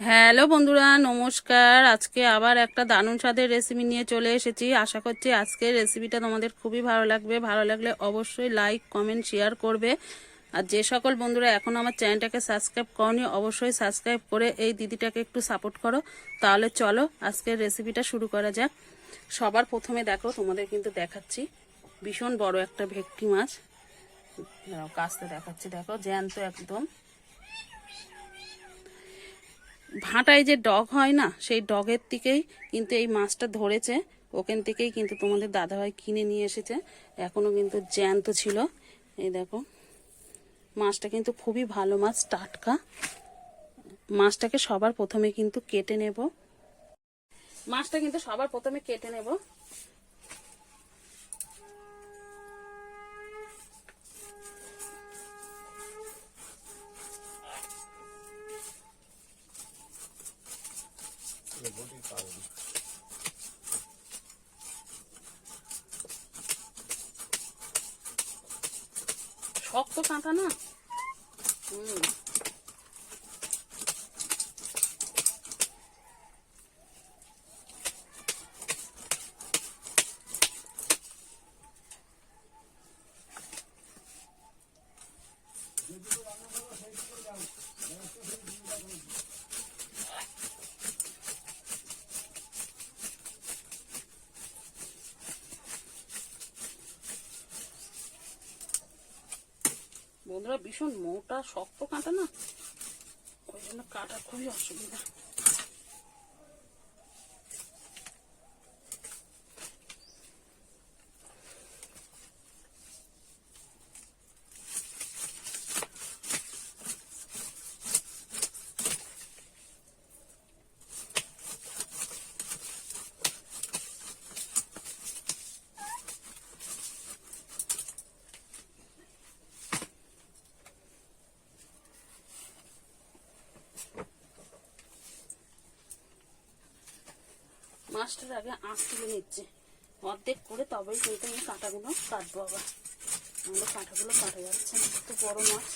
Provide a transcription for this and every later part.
Hello বন্ধুরা, নমস্কার। আজকে আবার একটা দারুণ স্বাদের রেসিপি নিয়ে চলে এসেছি। আশা করছি আজকের রেসিপিটা তোমাদের খুবই ভালো লাগবে। ভালো লাগলে অবশ্যই লাইক কমেন্ট শেয়ার করবে। আর যে সকল বন্ধুরা এখন আমার চ্যানেলটাকে সাবস্ক্রাইব করনি, অবশ্যই সাবস্ক্রাইব করে এই দিদিটাকে একটু সাপোর্ট করো। তাহলে চলো আজকের রেসিপিটা শুরু করা যাক। সবার প্রথমে দেখো, তোমাদের কিন্তু দেখাচ্ছি। ভীষণ বড় একটা ভেটকি মাছ। কাছতে দেখাচ্ছি। দেখো, জ্যান্ত একদম। ভাঁটায় যে ডগ হয় না, সেই ডগের থেকেই কিন্তু এই মাছটা ধরেছে। ওখান থেকেই কিন্তু তোমাদের দাদাভাই কিনে নিয়ে এসেছে। এখনও কিন্তু জ্যান্ত ছিল। এই দেখো, মাছটা কিন্তু খুবই ভালো মাছ, টাটকা। মাছটাকে সবার প্রথমে কিন্তু কেটে নেব। মাছটা কিন্তু সবার প্রথমে কেটে নেব। শক্ত কাঁটা না? হুম বন্ধুরা ভীষণ মোটা শক্ত কাঁটা না? ওই জন্য কাটা খুবই অসুবিধা। মাছটার আগে আঁশ তুলে নিচ্ছে। অর্ধেক করে তবেই কিন্তু আমি কাঁটাগুলো কাটবো আবার। আমাদের কাঁটাগুলো কাটা যাচ্ছে না তো বড় মাছ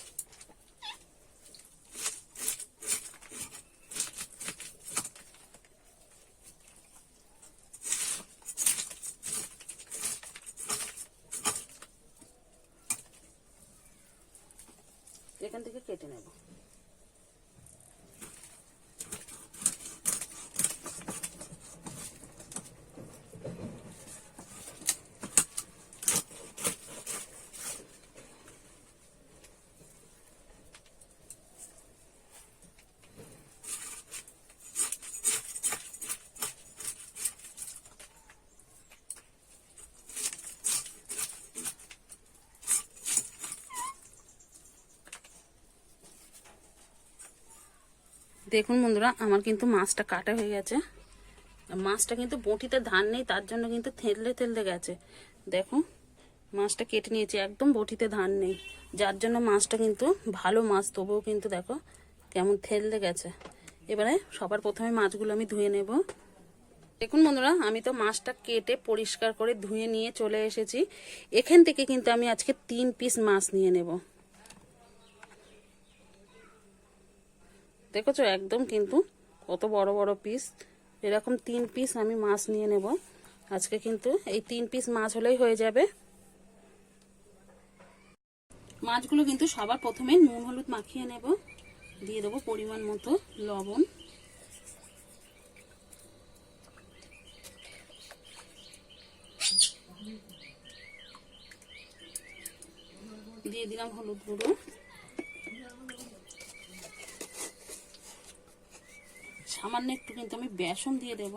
এখান থেকে কেটে নেব দেখুন বন্ধুরা, আমার কিন্তু মাছটা কাটা হয়ে গেছে। মাছটা কিন্তু বটিতে ধান নেই, তার জন্য কিন্তু থেললে থেললে গেছে। দেখো মাছটা কেটে নিয়েছি, একদম বটিতে ধান নেই। যার জন্য মাছটা কিন্তু ভালো মাছ, তবুও কিন্তু দেখো কেমন থেললে গেছে। এবারে সবার প্রথমে মাছগুলো আমি ধুয়ে নেব। দেখুন বন্ধুরা, আমি তো মাছটা কেটে পরিষ্কার করে ধুয়ে নিয়ে চলে এসেছি। এখান থেকে কিন্তু আমি আজকে তিন পিস মাছ নিয়ে নেব। দেখেছ? একদম কিন্তু কত বড় বড় পিস এরকম তিন পিস আমি মাছ নিয়ে নেব। আজকে কিন্তু এই তিন পিস মাছ হলেই হয়ে যাবে। মাছগুলো কিন্তু সবার প্রথমে নুন, হলুদ মাখিয়ে নেব। দিয়ে দেবো পরিমাণ মতো লবণ। দিয়ে দিলাম হলুদ গুঁড়ো। সামান্য একটু কিন্তু আমি বেসন দিয়ে দেব।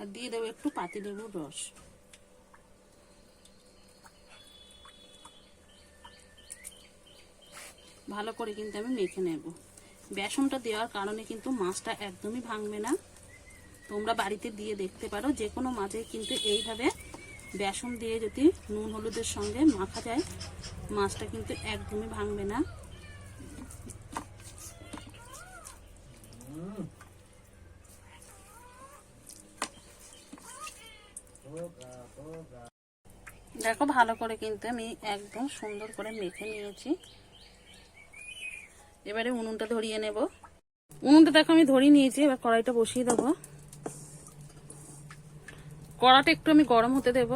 আর দিয়ে দেবো একটু পাতি লেবুর রস। ভালো করে কিন্তু আমি মেখে নেব। বেসনটা দেওয়ার কারণে কিন্তু মাছটা একদমই ভাঙবে না। তোমরা বাড়িতে দিয়ে দেখতে পারো, যে কোনো মাছে কিন্তু এইভাবে বেসন দিয়ে যদি নুন হলুদের সঙ্গে মাখা যায়, মাছটা কিন্তু একদমই ভাঙবে না। দেখো ভালো করে কিন্তু আমি একদম সুন্দর করে মেখে নিয়েছি। এবারে উনুনটা ধরিয়ে নেব। উনুনটা দেখো আমি ধরিয়ে নিয়েছি, এবার কড়াইটা বসিয়ে দেবো। কড়াটা একটু আমি গরম হতে দেব।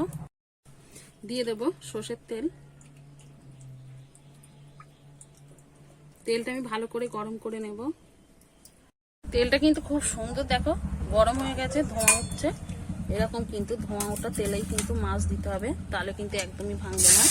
দিয়ে দেব সর্ষের তেল। তেলটা আমি ভালো করে গরম করে নেব। তেলটা কিন্তু খুব সুন্দর দেখো, গরম হয়ে গেছে, ধোঁয়া উঠছে। এরকম কিন্তু ধোঁয়া ওটা তেলেই কিন্তু মাছ দিতে হবে, তাহলে কিন্তু একদমই ভাঙবে না।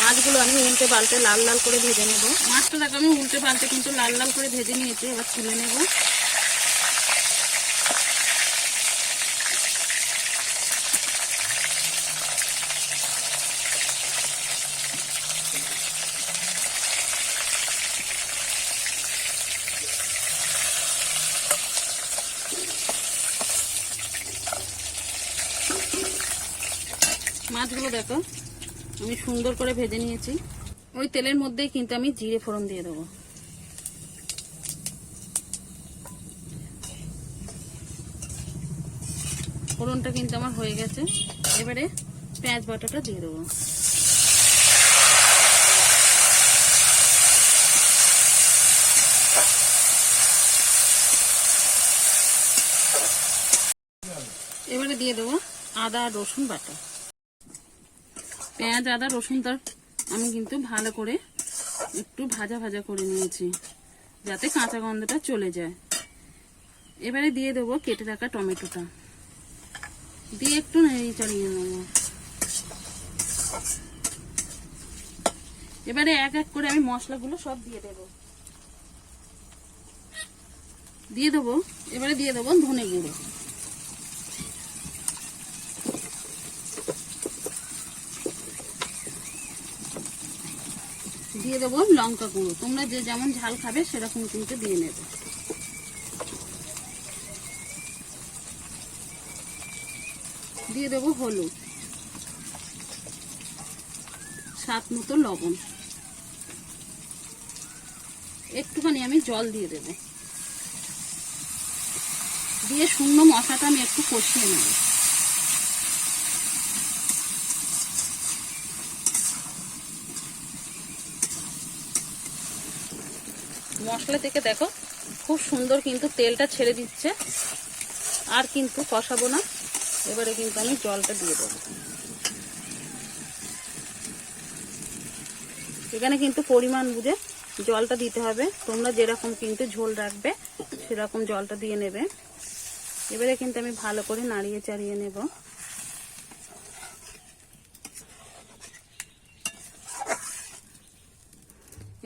মাছগুলো আমি উল্টে পাল্টে লাল লাল করে ভেজে নেব। মাছটা দেখো আমি উল্টে পাল্টে কিন্তু লাল লাল করে ভেজে নিয়েছি, এবার তুলে নেব। মাছগুলো দেখো। আমি সুন্দর করে ভেজে নিয়েছি। ওই তেলের মধ্যেই কিন্তু আমি জিরে ফোড়ন দিয়ে দেবো। ফোড়নটা কিন্তু আমার হয়ে গেছে। এবারে পেঁয়াজ বাটাটা দিয়ে দেবো। এবারে দিয়ে দেবো আদা রসুন বাটা। পেঁয়াজ, আদা রসুনটা আমি কিন্তু ভালো করে একটু ভাজা ভাজা করে নিয়েছি, যাতে কাঁচা গন্ধটা চলে যায়। এবারে দিয়ে দেবো কেটে রাখা টমেটোটা। দিয়ে একটু নেড়ে চাড়িয়ে নেব। এবারে এক এক করে আমি মশলাগুলো সব দিয়ে দেব। দিয়ে দেবো, এবারে দিয়ে দেবো ধনে গুঁড়ো। দিয়ে দেবো লঙ্কা গুঁড়ো। তোমরা যে যেমন ঝাল খাবে সেরকম কিন্তু দিয়ে নেবে। দিয়ে দেবো হলুদ। স্বাদ মতো লবণ। একটুখানি আমি জল দিয়ে দেব। দিয়ে শূন্য মশাটা আমি একটু কষিয়ে নেব। মশলা থেকে দেখো, খুব সুন্দর কিন্তু তেলটা ছেড়ে দিচ্ছে। আর কিন্তু কষাবো না। এবারে কিন্তু আমি জলটা দিয়ে দেবো। এখানে কিন্তু পরিমাণ বুঝে জলটা দিতে হবে। তোমরা যেরকম কিন্তু ঝোল রাখবে, সেরকম জলটা দিয়ে নেবে। এবারে কিন্তু আমি ভালো করে নাড়িয়ে চাড়িয়ে নেব।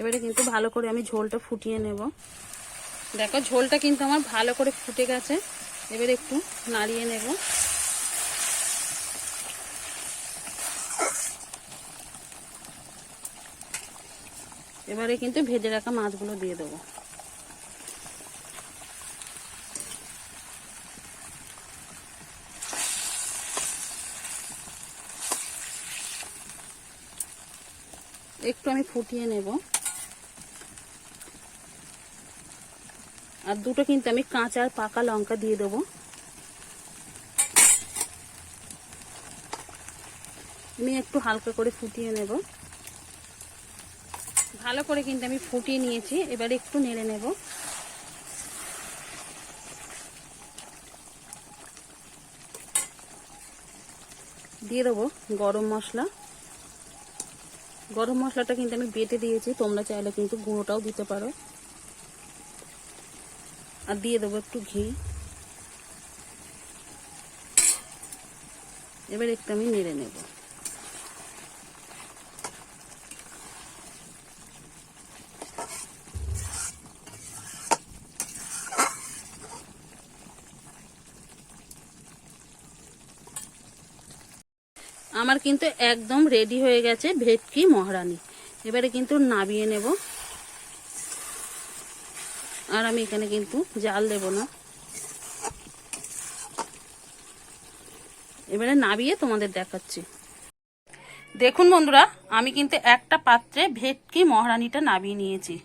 এবারে কিন্তু ভালো করে আমি ঝোলটা ফুটিয়ে নেব। দেখো, ঝোলটা কিন্তু আমার ভালো করে ফুটে গেছে। এবারে একটু নাড়িয়ে নেব। এবারে কিন্তু ভেজে রাখা মাছগুলো দিয়ে দেবো। একটু আমি ফুটিয়ে নেব। আর দুটো কিন্তু আমি কাঁচা আর পাকা লঙ্কা দিয়ে দেবো। আমি একটু হালকা করে ফুটিয়ে নেব। ভালো করে কিন্তু আমি ফুটিয়ে নিয়েছি, এবার একটু নেড়ে নেব। দিয়ে দেবো গরম মশলা। গরম মশলাটা কিন্তু আমি বেটে দিয়েছি, তোমরা চাইলে কিন্তু গুঁড়োটাও দিতে পারো। আর দিয়ে দেবো একটু ঘি। এবার একটু আমি নেড়ে নেব। আমার কিন্তু একদম রেডি হয়ে গেছে ভেটকি মহারানি। এবারে কিন্তু নাবিয়ে নেব। আর আমি এখানে কিন্তু জাল দেব না। এবারে নাবিয়ে তোমাদের দেখাচ্ছি। দেখুন বন্ধুরা, আমি কিন্তু একটা পাত্রে ভেটকি মহারানিটা নাবিয়ে নিয়েছি।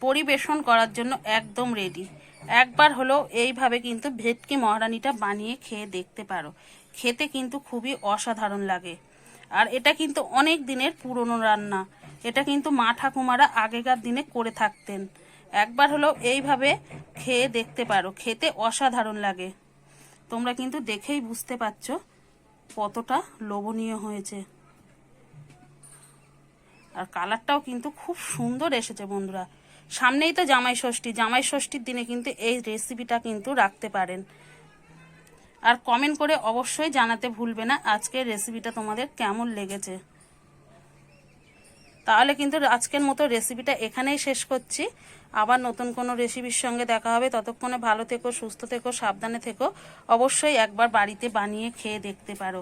পরিবেশন করার জন্য একদম রেডি একবার হলো এইভাবে কিন্তু ভেটকি মহারানিটা বানিয়ে খেয়ে দেখতে পারো। খেতে কিন্তু খুবই অসাধারণ লাগে। আর এটা কিন্তু অনেক দিনের পুরনো রান্না। এটা কিন্তু মা ঠাকুমারা আগেকার দিনে করে থাকতেন। একবার হলো এইভাবে খেয়ে দেখতে পারো। খেতে অসাধারণ লাগে। তোমরা কিন্তু দেখেই বুঝতে পারছ কতটা লোভনীয় হয়েছে। আর কালারটাও কিন্তু খুব সুন্দর এসেছে বন্ধুরা। সামনেই তো জামাই ষষ্ঠী। জামাই ষষ্ঠীর দিনে কিন্তু এই রেসিপিটা কিন্তু রাখতে পারেন। আর কমেন্ট করে অবশ্যই জানাতে ভুলবে না আজকের রেসিপিটা তোমাদের কেমন লেগেছে। তাহলে কিন্তু আজকের মতো রেসিপিটা এখানেই শেষ করছি। আবার নতুন কোনো রেসিপির সঙ্গে দেখা হবে। ততক্ষণে ভালো থেকো, সুস্থ থেকো, সাবধানে থেকো। অবশ্যই একবার বাড়িতে বানিয়ে খেয়ে দেখতে পারো।